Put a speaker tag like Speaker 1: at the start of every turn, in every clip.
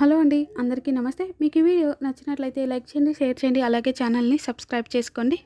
Speaker 1: Hello అండి అందరికీ నమస్తే. మీకు ఈ వీడియో నచ్చినట్లయితే లైక్ చేయండి షేర్ చేయండి అలాగే ఛానల్ని సబ్స్క్రైబ్ చేసుకోండి.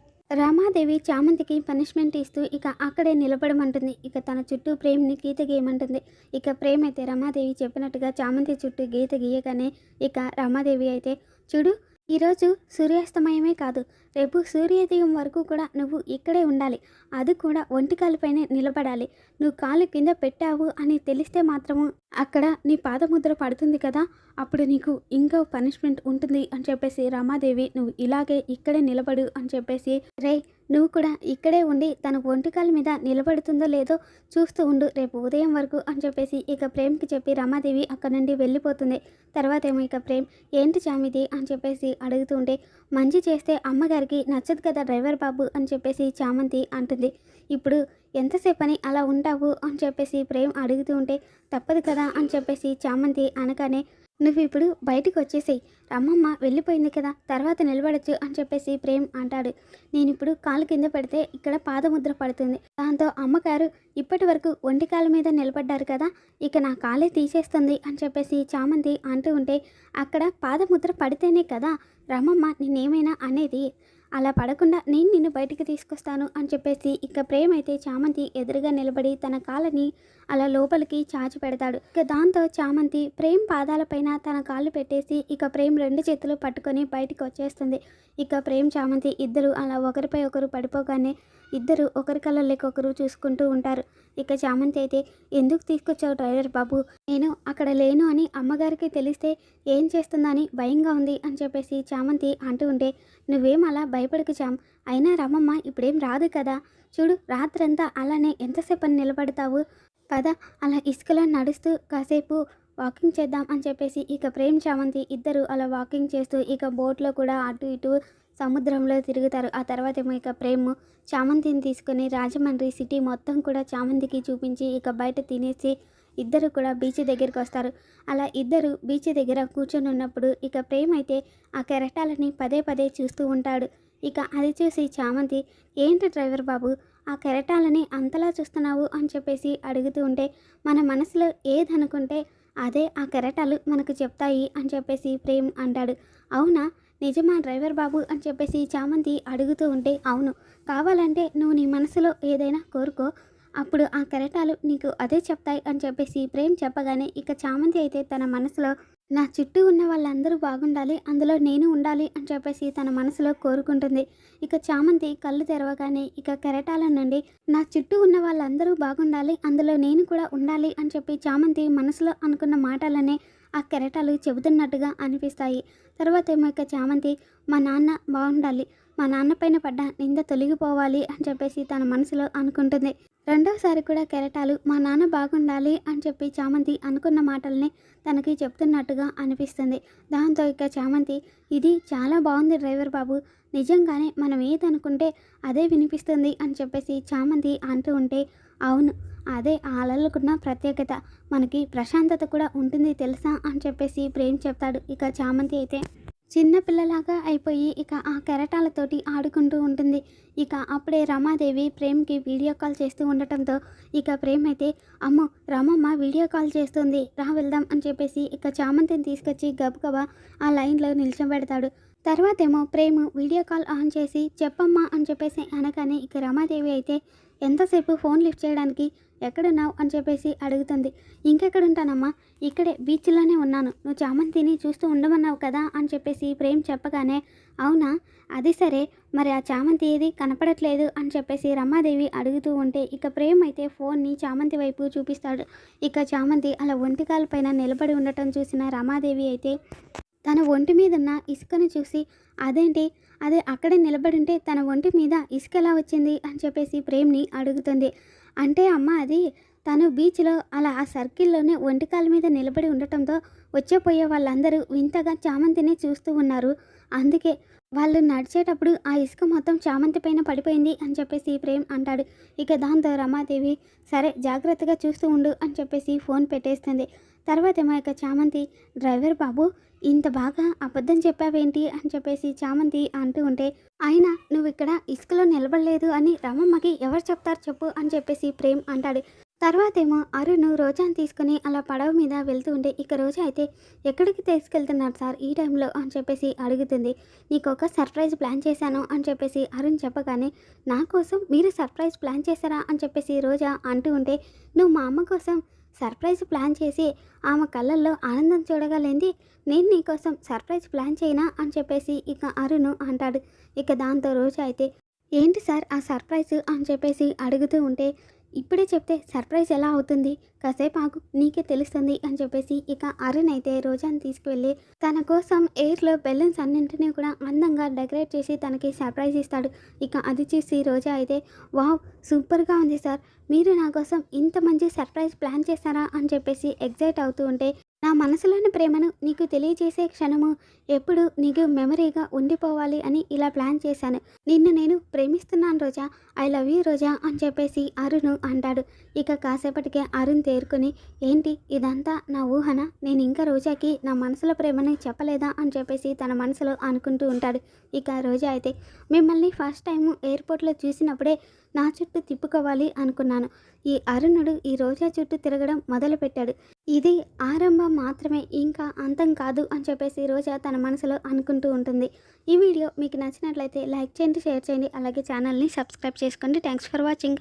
Speaker 2: రామాదేవి చామంతికి పనిష్మెంట్ ఇస్తూ ఇక అక్కడే నిలబడమంటుంది. ఇక తన చుట్టూ ప్రేమ్ని గీత గీయమంటుంది. ఇక ప్రేమ్ అయితే రమాదేవి చెప్పినట్టుగా చామంతి చుట్టూ గీత గీయగానే ఇక రమాదేవి అయితే చూడు ఈరోజు సూర్యాస్తమయమే కాదు రేపు సూర్యోదయం వరకు కూడా నువ్వు ఇక్కడే ఉండాలి. అది కూడా ఒంటి కాలుపైనే నిలబడాలి. నువ్వు కాలు కింద పెట్టావు అని తెలిస్తే మాత్రము అక్కడ నీ పాదముద్ర పడుతుంది కదా అప్పుడు నీకు ఇంకో పనిష్మెంట్ ఉంటుంది అని చెప్పేసి రమాదేవి నువ్వు ఇలాగే ఇక్కడే నిలబడు అని చెప్పేసి రే నువ్వు కూడా ఇక్కడే ఉండి తన ఒంటికాల మీద నిలబడుతుందో లేదో చూస్తూ ఉండు రేపు ఉదయం వరకు అని చెప్పేసి ఇక ప్రేమ్కి చెప్పి రమాదేవి అక్కడ నుండి వెళ్ళిపోతుంది. తర్వాత ఏమో ఇక ప్రేమ్ ఏంటి చామిది అని చెప్పేసి అడుగుతూ ఉండే మంచి చేస్తే అమ్మగారికి నచ్చదు కదా డ్రైవర్ బాబు? అని చెప్పేసి చామంతి అంటుంది. ఇప్పుడు ఎంతసేపు అని అలా ఉంటావు? అని చెప్పేసి ప్రేమ్ అడుగుతూ ఉంటే తప్పదు కదా? అని చెప్పేసి చామంతి అనగానే నువ్వు ఇప్పుడు బయటికి వచ్చేసేయి. రమ్మమ్మ వెళ్ళిపోయింది కదా. తర్వాత నిలబడచ్చు అని చెప్పేసి ప్రేమ్ అంటాడు. నేను ఇప్పుడు కాలు కింద పెడితే ఇక్కడ పాదముద్ర పడుతుంది. దాంతో అమ్మగారు ఇప్పటి వరకు ఒంటి కాలు మీద నిలబడ్డారు కదా ఇక నా కాలే తీసేస్తుంది అని చెప్పేసి చామంతి అంటూ ఉంటే అక్కడ పాదముద్ర పడితేనే కదా రమ్మమ్మ నేనేమైనా అనేది. అలా పడకుండా నేను నిన్ను బయటికి తీసుకొస్తాను అని చెప్పేసి ఇక ప్రేమైతే అయితే చామంతి ఎదురుగా నిలబడి తన కాలని అలా లోపలికి చాచి పెడతాడు. ఇక దాంతో చామంతి ప్రేమ్ పాదాలపైన తన కాళ్ళు పెట్టేసి ఇక ప్రేమ్ రెండు చేతులు పట్టుకొని బయటికి వచ్చేస్తుంది. ఇక ప్రేమ్ చామంతి ఇద్దరు అలా ఒకరిపై ఒకరు పడిపోగానే ఇద్దరు ఒకరి కళ్ళలోకి ఒకరు చూసుకుంటూ ఉంటారు. ఇక చామంతి అయితే ఎందుకు తీసుకొచ్చావు డ్రైవర్ బాబు? నేను అక్కడ లేను అని అమ్మగారికి తెలిస్తే ఏం చేస్తుందని భయంగా ఉంది అని చెప్పేసి చామంతి అంటూ ఉంటే నువ్వేం అలా భయపడకు చామ్ అయినా రమ్మమ్మ ఇప్పుడేం రాదు కదా. చూడు రాత్రంతా అలానే ఎంతసేపు నిలబడతావు? పద అలా ఇసుకలో నడుస్తూ కాసేపు వాకింగ్ చేద్దాం అని చెప్పేసి ఇక ప్రేమ్ చామంతి ఇద్దరు అలా వాకింగ్ చేస్తూ ఇక బోట్లో కూడా అటు ఇటు సముద్రంలో తిరుగుతారు. ఆ తర్వాత ఏమో ఇక ప్రేమ్ చామంతిని తీసుకొని రాజమండ్రి సిటీ మొత్తం కూడా చామంతికి చూపించి ఇక బయట తినేసి ఇద్దరు కూడా బీచ్ దగ్గరికి వస్తారు. అలా ఇద్దరు బీచ్ దగ్గర కూర్చొని ఉన్నప్పుడు ఇక ప్రేమ్ అయితే ఆ కెరటాలని పదే పదే చూస్తూ ఉంటాడు. ఇక అది చూసి చామంతి ఏంటి డ్రైవర్ బాబు ఆ కెరటాలని అంతలా చూస్తున్నావు అని చెప్పేసి అడుగుతూ ఉంటే మన మనసులో ఏదనుకుంటే అదే ఆ కెరటాలు మనకు చెప్తాయి అని చెప్పేసి ప్రేమ్ అంటాడు. అవునా? నిజమా డ్రైవర్ బాబు అని చెప్పేసి చామంతి అడుగుతూ ఉంటే అవును. కావాలంటే నువ్వు నీ మనసులో ఏదైనా కోరుకో. అప్పుడు ఆ కెరటాలు నీకు అదే చెప్తాయి అని చెప్పేసి ప్రేమ్ చెప్పగానే ఇక చామంతి అయితే తన మనసులో నా చుట్టూ ఉన్న వాళ్ళందరూ బాగుండాలి అందులో నేను ఉండాలి అని చెప్పేసి తన మనసులో కోరుకుంటుంది. ఇక చామంతి కళ్ళు తెరవగానే ఇక కెరటాల నుండి నా చుట్టూ ఉన్న వాళ్ళందరూ బాగుండాలి అందులో నేను కూడా ఉండాలి అని చెప్పి చామంతి మనసులో అనుకున్న మాటలనే ఆ కెరటాలు చెబుతున్నట్టుగా అనిపిస్తాయి. తర్వాత ఏమో ఇక చామంతి మా నాన్న బాగుండాలి. మా నాన్న పైన పడ్డ నింద తొలగిపోవాలి అని చెప్పేసి తన మనసులో అనుకుంటుంది. రెండవసారి కూడా కెరటాలు మా నాన్న బాగుండాలి అని చెప్పి చామంతి అనుకున్న మాటల్ని తనకి చెప్తున్నట్టుగా అనిపిస్తుంది. దాంతో ఇక చామంతి ఇది చాలా బాగుంది డ్రైవర్ బాబు. నిజంగానే మనం ఏదనుకుంటే అదే వినిపిస్తుంది అని చెప్పేసి చామంతి అంటూ ఉంటే అవును అదే ఆ అలలకున్న ప్రత్యేకత. మనకి ప్రశాంతత కూడా ఉంటుంది తెలుసా అని చెప్పేసి ప్రేమ్ చెప్తాడు ఇక చామంతి అయితే. చిన్న పిల్లలాగా అయిపోయి ఇక ఆ కెరటాలతోటి ఆడుకుంటూ ఉంటుంది. ఇక అప్పుడే రమాదేవి ప్రేమ్కి వీడియో కాల్ చేస్తూ ఉండటంతో ఇక ప్రేమ్ అయితే అమ్మో రమమ్మ వీడియో కాల్ చేస్తుంది రా వెళ్దాం అని చెప్పేసి ఇక చామంతిని తీసుకొచ్చి గబగబా ఆ లైన్లో నిల్చోబెడతాడు. తర్వాత ఏమో ప్రేమ్ వీడియో కాల్ ఆన్ చేసి చెప్పమ్మా అని చెప్పేసి అనగానే ఇక రమాదేవి అయితే ఎంతసేపు ఫోన్ లిఫ్ట్ చేయడానికి ఎక్కడున్నావు అని చెప్పేసి అడుగుతుంది. ఇంకెక్కడుంటానమ్మా? ఇక్కడే బీచ్లోనే ఉన్నాను. నువ్వు చామంతిని చూస్తూ ఉండమన్నావు కదా అని చెప్పేసి ప్రేమ్ చెప్పగానే అవునా? అది సరే. మరి ఆ చామంతి ఏది? కనపడట్లేదు అని చెప్పేసి రమాదేవి అడుగుతూ ఉంటే ఇక ప్రేమ్ అయితే ఫోన్ని చామంతి వైపు చూపిస్తాడు. ఇక చామంతి అలా ఒంటికాలపైన నిలబడి ఉండటం చూసిన రమాదేవి అయితే తన ఒంటి మీద ఉన్న ఇసుకను చూసి అదేంటి? అదే అక్కడే నిలబడి ఉంటే తన ఒంటి మీద ఇసుక ఎలా వచ్చింది? అని చెప్పేసి ప్రేమ్ని అడుగుతుంది. అంటే అమ్మ అది తను బీచ్లో అలా ఆ సర్కిల్లోనే ఒంటికాల మీద నిలబడి ఉండటంతో వచ్చేపోయే వాళ్ళందరూ వింతగా చామంతిని చూస్తూ ఉన్నారు. అందుకే వాళ్ళు నడిచేటప్పుడు ఆ ఇసుక మొత్తం చామంతి పైన పడిపోయింది అని చెప్పేసి ప్రేమ్ అంటాడు. ఇక దాంతో రమాదేవి సరే జాగ్రత్తగా చూస్తూ ఉండు అని చెప్పేసి ఫోన్ పెట్టేస్తుంది. తర్వాత ఏమో ఇక చామంతి డ్రైవర్ బాబు ఇంత బాగా అబద్ధం చెప్పావేంటి అని చెప్పేసి చామంతి అంటూ ఉంటే అయినా నువ్వు ఇక్కడ ఇసుకలో నిలబడలేదు అని రమమ్మకి ఎవరు చెప్తారు చెప్పు అని చెప్పేసి ప్రేమ్ అంటాడు. తర్వాతేమో అరుణ్ రోజాను తీసుకుని అలా పడవ మీద వెళ్తూ ఉంటే ఇక రోజు అయితే ఎక్కడికి తీసుకెళ్తున్నారు సార్ ఈ టైంలో? అని చెప్పేసి అడుగుతుంది. నీకు ఒక సర్ప్రైజ్ ప్లాన్ చేశాను అని చెప్పేసి అరుణ్ చెప్పగానే నా కోసం మీరు సర్ప్రైజ్ ప్లాన్ చేశారా? అని చెప్పేసి రోజా అంటూ ఉంటే నువ్వు మా అమ్మ కోసం సర్ప్రైజ్ ప్లాన్ చేసి ఆమె కళ్ళల్లో ఆనందం చూడగలేంది నేను నీకోసం సర్ప్రైజ్ ప్లాన్ చేయనా అని చెప్పేసి ఇక అరుణ్ అంటాడు. ఇక దాంతో రోజు అయితే ఏంటి సార్ ఆ సర్ప్రైజ్? అని చెప్పేసి అడుగుతూ ఉంటే ఇప్పుడే చెప్తే సర్ప్రైజ్ ఎలా అవుతుంది? కాసేపు ఆగు నీకే తెలుస్తుంది అని చెప్పేసి ఇక అరుణ్ అయితే రోజాని తీసుకువెళ్ళి తన కోసం ఎయిర్లో బెలూన్స్ అన్నింటినీ కూడా అందంగా డెకరేట్ చేసి తనకి సర్ప్రైజ్ ఇస్తాడు. ఇక అది చూసి రోజా అయితే వావ్ సూపర్గా ఉంది సార్. మీరు నా కోసం ఇంత మంచి సర్ప్రైజ్ ప్లాన్ చేస్తారా? అని చెప్పేసి ఎగ్జైట్ అవుతూ ఉంటే నా మనసులోని ప్రేమను నీకు తెలియజేసే క్షణము ఎప్పుడు నీకు మెమరీగా ఉండిపోవాలి అని ఇలా ప్లాన్ చేశాను. నిన్ను నేను ప్రేమిస్తున్నాను Roja. I love you Roja అని చెప్పేసి అరుణ్ అంటాడు. ఇక కాసేపటికే అరుణ్ తేరుకొని ఏంటి ఇదంతా నా ఊహన? నేను ఇంకా రోజాకి నా మనసులో ప్రేమని చెప్పలేదా? అని చెప్పేసి తన మనసులో అనుకుంటూ ఉంటాడు. ఇక రోజా అయితే మిమ్మల్ని ఫస్ట్ టైం ఎయిర్పోర్ట్లో చూసినప్పుడే నా చుట్టూ తిప్పుకోవాలి అనుకున్నాను. ఈ అరుణుడు ఈ రోజా చుట్టూ తిరగడం మొదలుపెట్టాడు. ఇది ఆరంభం మాత్రమే ఇంకా అంతం కాదు అని చెప్పేసి రోజా తన మనసులో అనుకుంటూ ఉంటుంది. ఈ వీడియో మీకు నచ్చినట్లయితే లైక్ చేయండి షేర్ చేయండి అలాగే ఛానల్ని సబ్స్క్రైబ్ చేసుకోండి. Thanks for watching